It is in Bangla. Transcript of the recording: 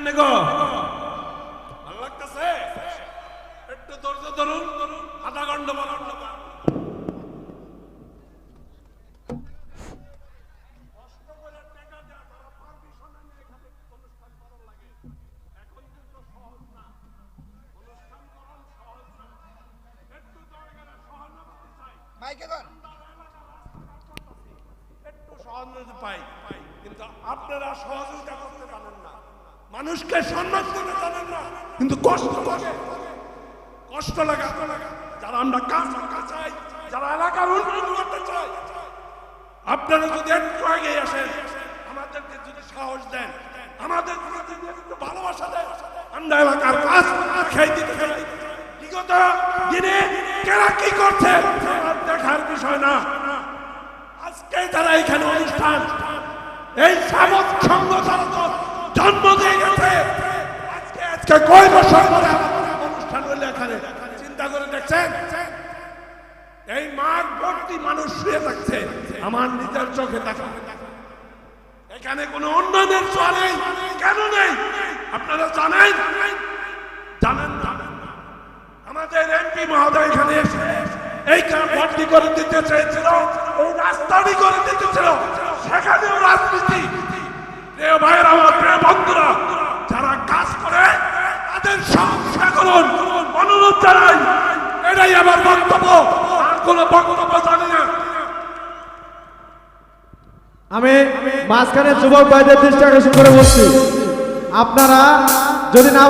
কেমনে গো। ভালো লাগতেছে? একটু ধৈর্য ধরুন। আধা ঘণ্টা। একটু পাই। কিন্তু আপনারা সহযোগিতা করতে পারেন না। মানুষকে সম্মান করতে জানেন না, কিন্তু কষ্ট লাগে। কষ্ট লাগে। যারা আমরা করতে চাই, যারা এলাকার উন্নয়ন করতে চাই, আপনারা যদি একটু আগে আসেন, আমাদেরকে যদি সাহস দেন আমাদের একটু ভালোবাসা দেন, আমরা এলাকার কাজ খেয়ে দিতে বিগত দিনে কেরা কি করছে দেখার বিষয় না। আজকে যারা এখানে অনুষ্ঠান, এই সামক সংঘ তারা তো জন্ম দিয়ে গেছে আজকে কয় বছর পরে অনুষ্ঠান হইলে এখানে? চিন্তা করে দেখছেন? এই মাঠ ভর্তি মানুষ শুয়ে থাকছে। আমার নিজের চোখে দেখা। এখানে কোনো উন্নয়নের ছোঁয়া কেন নেই? আপনারা জানেন? জানেন আমাদের এমপি মহোদয় এখানে এসে এই কাম ভর্তি করে দিতে চেয়েছিল, এই রাস্তাটি করে দিতে ছিল সেখানেও রাজনীতি। প্রিয় ভাইয়ের, আমার প্রিয় বন্ধুরা যারা কাজ করে তাদের সমস্যা করুন এটাই আমার বক্তব্য। কোনো আমি মাঝখানে যুবক ভাইদের দৃষ্টি আকর্ষণ করে বলছি। আপনারা যদি না